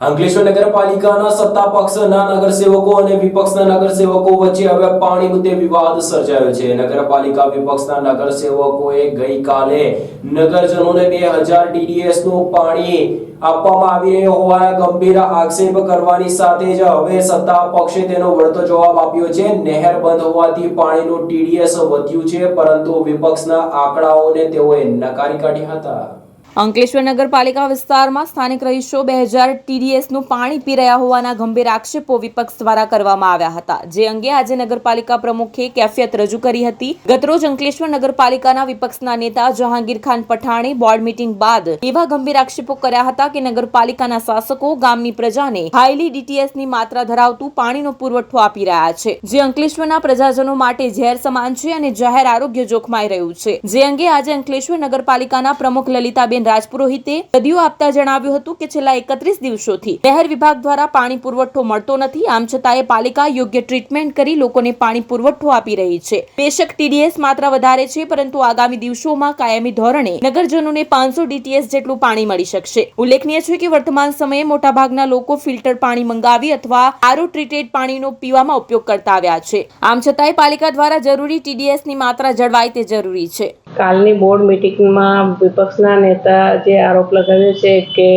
અંકલેશ્વર નગરપાલિકાના સત્તા પક્ષના નગરસેવકો અને વિપક્ષના નગરસેવકો વચ્ચે હવે પાણી મુદ્દે વિવાદ સર્જાયો છે. નગરપાલિકા વિપક્ષના નગરસેવકોએ ગઈકાલે નગરજનોને બે હજારનું પાણી આપવામાં આવી રહ્યો હોવાના ગંભીર આક્ષેપ કરવાની સાથે જ હવે સત્તા પક્ષે તેનો વળતો જવાબ આપ્યો છે. નહેર બંધ હોવાથી પાણીનું ટીડીએસ વધ્યું છે, પરંતુ વિપક્ષના આંકડાઓને તેઓએ નકારી કાઢ્યા હતા. અંકલેશ્વર નગરપાલિકા વિસ્તારમાં સ્થાનિક રહીશો બે હજાર ટીડીએસનું પાણી પી રહ્યા હોવાના ગંભીર આક્ષેપો વિપક્ષ દ્વારા કરવામાં આવ્યા હતા. જે અંગે આજે નગરપાલિકા પ્રમુખે કેફિયત રજૂ કરી હતી. ગતરોજ અંકલેશ્વર નગરપાલિકાના વિપક્ષના નેતા જહાંગીર ખાન પઠાણે બોર્ડ મીટિંગ બાદ એવા ગંભીર આક્ષેપો કર્યા હતા કે નગરપાલિકાના શાસકો ગામની પ્રજાને હાઈલી ડીટીએસની માત્રા ધરાવતું પાણીનો પુરવઠો આપી રહ્યા છે. જે અંકલેશ્વરના પ્રજાજનો માટે ઝેર સમાન છે અને જાહેર આરોગ્ય જોખમાઈ રહ્યું છે. જે અંગે આજે અંકલેશ્વર નગરપાલિકાના પ્રમુખ લલિતાબેન રાજપુરોહિતે રદિયો આપતા જણાવ્યું હતું કે છેલ્લા એકત્રીસ દિવસોથી નહેર વિભાગ દ્વારા પાણી પુરવઠો મળતો નથી. આમ છતાંય પાલિકા યોગ્ય ટ્રીટમેન્ટ કરી લોકોને પાણી પુરવઠો આપી રહી છે. બેશક ટીડીએસ માત્રા વધારે છે, પરંતુ આગામી દિવસોમાં કાયમી ધોરણે નગરજનોને પાંચસો ડીટીએસ જેટલું પાણી મળી શકશે. ઉલ્લેખનીય છે કે વર્તમાન સમયે મોટાભાગના લોકો ફિલ્ટર પાણી મંગાવી અથવા આરો ટ્રીટેડ પાણીનો પીવામાં ઉપયોગ કરતા આવ્યા છે. આમ છતાંય પાલિકા દ્વારા જરૂરી ટીડીએસની માત્રા જળવાય તે જરૂરી છે. કાલની બોર્ડ મિટિંગમાં વિપક્ષના નેતા જે આરોપ લગાવ્યો છે કે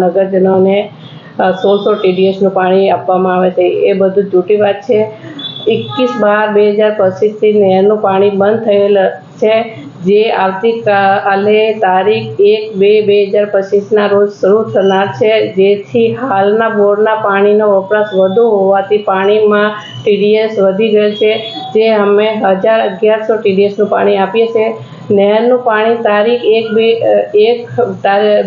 નગરજનોને સોળસો ટીડીએસનું પાણી આપવામાં આવે છે, એ બધું જૂટી વાત છે. એકવીસ બાર બે હજાર પચીસથી નહેરનું પાણી બંધ થયેલ છે, જે આવતીકાલે તારીખ એક બે બે હજાર પચીસના રોજ શરૂ થનાર છે. જેથી હાલના બોરના પાણીનો વપરાશ વધુ હોવાથી પાણીમાં ટીડીએસ વધી ગયેલ છે, જે અમે હજાર અગિયારસો ટીડીએસનું પાણી આપીએ છીએ. નહેરનું પાણી તારીખ એક બે એક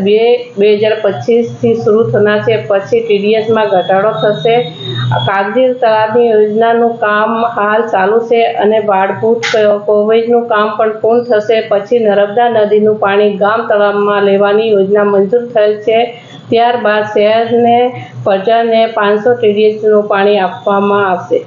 બે બે હજાર પચીસથી શરૂ થનાર છે, પછી ટીડીએસમાં ઘટાડો થશે. કાગજી તળાવની યોજનાનું કામ હાલ ચાલુ છે અને બાળભૂત કોવેજનું કામ પણ પૂર્ણ થશે. પછી નર્મદા નદીનું પાણી ગામ તળાવમાં લેવાની યોજના મંજૂર થયેલ છે. ત્યારબાદ શહેરને પ્રજાને પાંચસો ટીડીએસનું પાણી આપવામાં આવશે.